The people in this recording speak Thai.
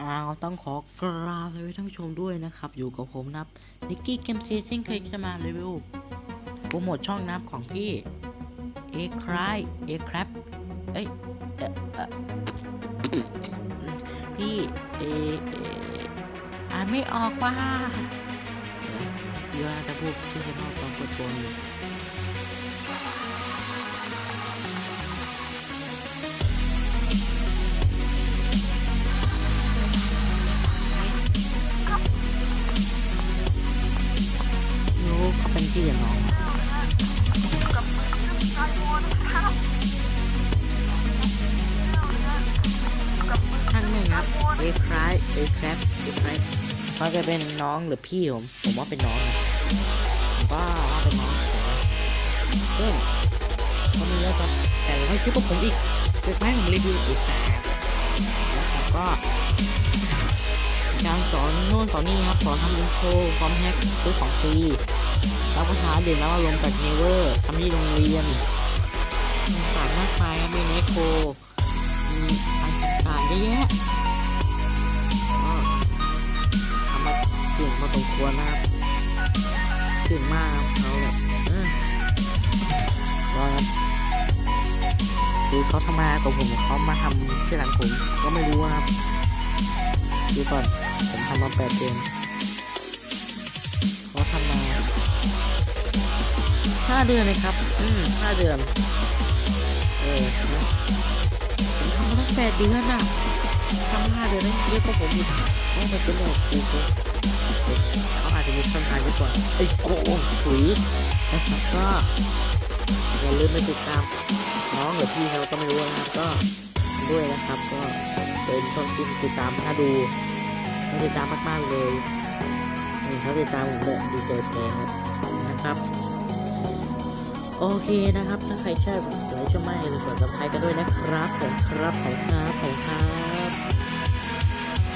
อ้าวต้องขอกราบท่านผู้ชมด้วยนะครับ อยู่กับผมนับนิกกี้เกมซีเช่นเคยจะมารีวิวโปรโมทช่องนับของพี่เอคลายเอครับเอ้ยพี่เอเออ่านไม่ออกว่าเดี๋ยวจะพูดชื่อช่องต้องเปิดตัวอยู่ พี่กับน้องกับมือไอโฟนครับกับมือช่างไม่งับเอคล้ายเอแครปเอแครปเขาจะเป็นน้องหรือพี่ผมผมว่าเป็นน้องนะผมก็ว่าเป็นน้องผมซึ่งเขามีแล้วครับแต่ไม่คิดว่าผมอีกเด็กแม่งผมรีวิวอีกแสบแล้วผมก็ การสอนโน่นสอนนี่ครับสอนทำอินโทรพร้อมแฮกซื้อของฟรีรับประทานดื่มแล้วอารมณ์กับเนเวอร์ทำที่โรงเรียนต่างมากมายครับมีไมโครมีอันต่างๆเยอะแยะก็ทำมาเก่งพอสมควรนะครับเก่งมากครับเขาแบบเออก็ครับคือเขาทำมากับผมเขามาทำที่หลังผมก็ไม่รู้นะครับ ดูก่อนผมทำมาแปดเดือนเขาทำมาห้าเดือนเลยครับ อืมห้าเดือน เออนะผมทำมาตั้งแปดเดือนน่ะทำห้าเดือนได้เยอะกว่าผมอีกเพราะมันเป็นเรื่องของปีเซสเขาอาจจะมีช่องทางดีกว่าไอ้โกงถุยนะครับก็อย่าลืมไปติดตามน้องหรือพี่เขาก็ไม่รู้นะครับก็ ด้วยนะครับ ก็เป็นช่องที่ติดตามถ้าดูถ้าติดตามมากๆเลยอืมเขาติดตามผมเลยดีใจแทนครับนะครับ โอเคนะครับถ้าใครชอบไลค์ชอบไม่อย่าลืมกดซับสไครกันด้วยนะครับผมครับผมครับผมครับ